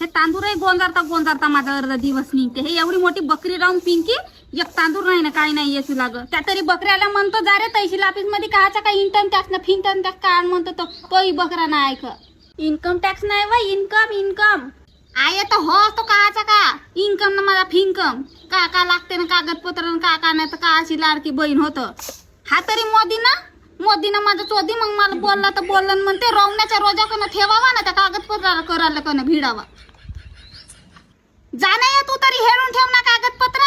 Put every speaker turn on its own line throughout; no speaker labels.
हे तांदूळही गोंजारता गोंजारता माझा अर्धा दिवस निघते. हे एवढी मोठी बकरी राहून पिंकी एक तांदूळ नाही ना काही नाही येसू लाग. त्या तरी बकऱ्याला म्हणतो जा रे तैशी लापीसमध्ये काचा काय इन्कम टॅक्स ना फिनकम टॅक्स काय म्हणतो तो. तोही बकरा नाही ऐक इन्कम टॅक्स नाही वा इन्कम इन्कम आय तर हो तो काचा का? इन्कम ना माझा फिनकम का का लागते ना कागदपत्र का का नाही तर का अशी लाडकी बहीण होतं? हा तरी मोदी ना मोदीनं माझं चोदी मग मला बोलला तर बोलला म्हणते रोवण्याच्या रोजाकडनं ठेवावा ना त्या कागदपत्राला करायला कनं भिडावा. जा नाही तू तरी हेरून ठेव ना कागदपत्र.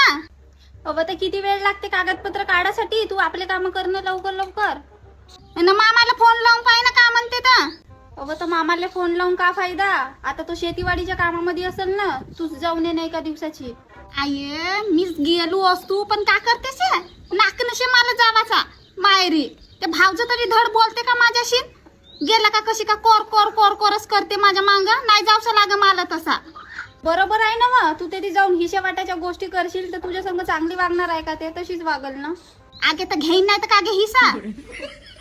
अव तर किती वेळ लागते कागदपत्र काढासाठी? तू आपले काम करणं लवकर लवकर. न मामाला फोन लावून पाहि ना का म्हणते तर. अव तर मामाला फोन लावून का फायदा? आता तो शेतीवाडीच्या कामामध्ये असेल ना तू जाऊन ये ना एका दिवसाची. आये मीच गेलो असतो पण का करतेस हे? नाक नशे मला जावाचा. मायरी ते भावचं तरी धड बोलते का माझ्याशी? गेला का कशी का कोर कोर कोर कोरच करते माझ्या मांग? नाही जाऊसा लाग मला तसा. बरोबर आहे ना मग तू तिथे जाऊन हिशे वाटाच्या गोष्टी करशील तर तुझ्या संग चांगली वागणार आहे का ते? तशीच वागल ना. आगे तर घेईन नाही तर कागे हिसा?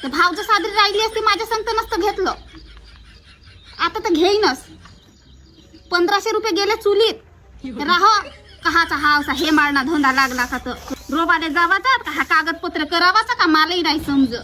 भाव जर सादरी राहिली असती माझ्या संग तर नसतं घेतलं. आता तर घेईनच. पंधराशे रुपये गेले चुलीत. राह कहाचा हा असा हे मारणा धंदा लागला का तर? रोबाले जावाचा का? हा कागदपत्र करावाचा का? मलाही नाही समज